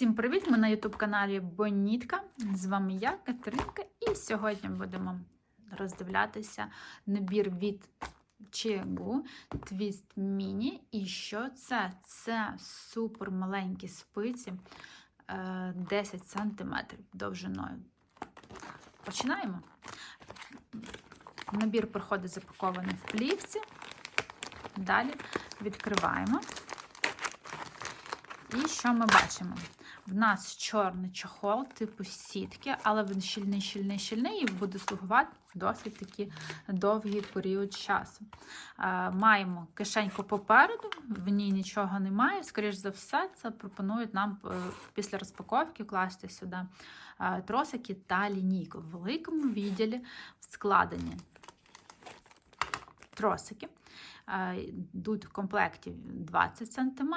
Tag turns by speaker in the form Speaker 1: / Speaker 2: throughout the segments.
Speaker 1: Всім привіт! Ми на youtube каналі Бонітка. З вами я, Катеринка, і сьогодні будемо роздивлятися набір від Чегу Twist Mini. І що це? Це супер маленькі спиці е, 10 см довжиною. Починаємо. Набір приходить запакований в плівці. Далі відкриваємо. І що ми бачимо? В нас чорний чохол, типу сітки, але він щільний, щільний, щільний і буде слугувати досить таки довгий період часу. Е, маємо кишеньку попереду, в ній нічого немає. Скоріш за все, це пропонують нам е, після розпаковки класти сюди е, тросики та лінійку. В великому відділі складені тросики. Е, Йдуть в комплекті 20 см,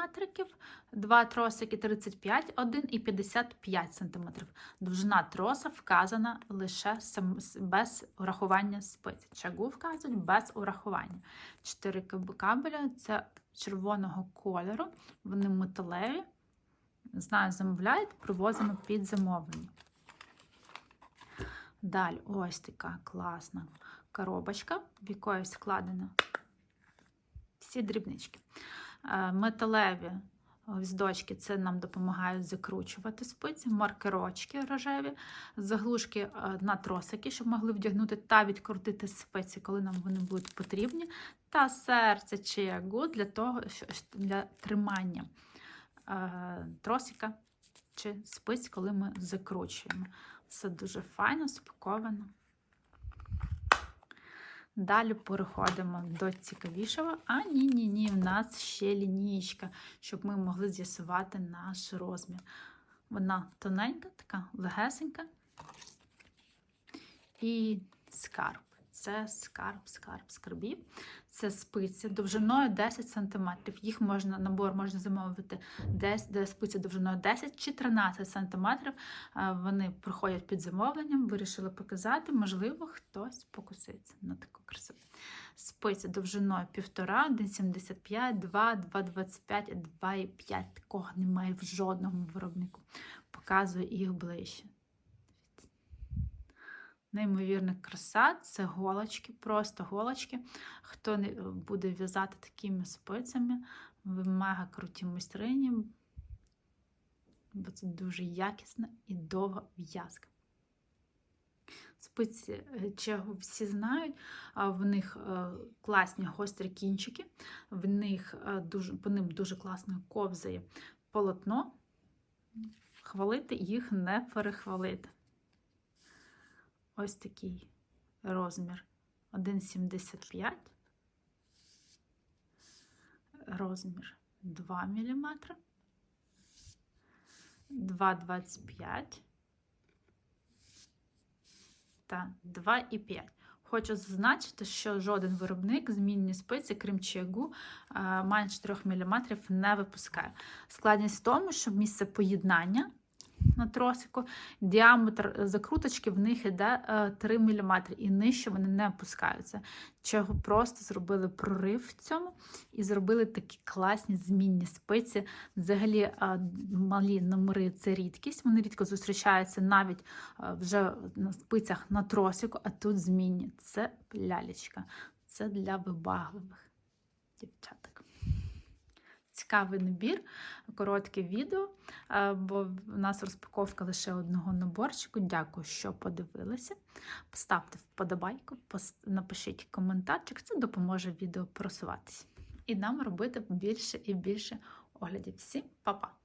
Speaker 1: два тросики 35, 1 і 55 см. Довжина троса вказана лише без урахування спиць. Чагу вказують без урахування. Чотири каб- кабеля це червоного кольору, вони металеві. Знаю, замовляють, привозимо під замовлення. Далі ось така класна коробочка, в якої складено всі дрібнички. Е, Металеві гвіздочки це нам допомагають закручувати спиці, маркерочки рожеві, заглушки е, на тросики, щоб могли вдягнути та відкрутити спиці, коли нам вони будуть потрібні. Та серце чи ягу для того, для тримання е, тросика чи спиць, коли ми закручуємо. Все дуже файно, спаковано. Далі переходимо до цікавішого. А ні, ні, ні, в нас ще лінієчка, щоб ми могли з'ясувати наш розмір. Вона тоненька, така легесенька. І скарб. Це скарб, скарб, скарбів. Це спиці довжиною 10 см. Їх можна, набор можна замовити десь, де спиці довжиною 10 чи 13 см. Вони приходять під замовленням, вирішили показати. Можливо, хтось покуситься на таку красу. Спиці довжиною 1,5, 1,75, 2, 2,25, 2,5. Такого немає в жодному виробнику. Показую їх ближче. Неймовірна краса, це голочки, просто голочки. Хто не буде в'язати такими спицями, ви мега круті майстрині, бо це дуже якісна і довга в'язка. Спиці е, чого всі знають, в них е, класні гострі кінчики, в них е, дуже, по ним дуже класно ковзає полотно. Хвалити їх не перехвалити. Ось такий розмір 1,75, розмір 2 мм, 2,25 та 2,5. Хочу зазначити, що жоден виробник змінні спиці, крім чигу, менше 4 мм не випускає. Складність в тому, що місце поєднання на тросику, діаметр закруточки в них йде 3 мм, і нижче вони не опускаються. Чого просто зробили прорив в цьому і зробили такі класні змінні спиці. Взагалі, е, малі номери це рідкість. Вони рідко зустрічаються навіть е, вже на спицях на тросику, а тут змінні. Це лялечка. Це для вибагливих дівчаток. Цікавий набір, коротке відео, е, бо в нас розпаковка лише одного наборчику. Дякую, що подивилися. Поставте вподобайку, напишіть коментарчик, це допоможе відео просуватися. І нам робити більше і більше оглядів. Всім па-па!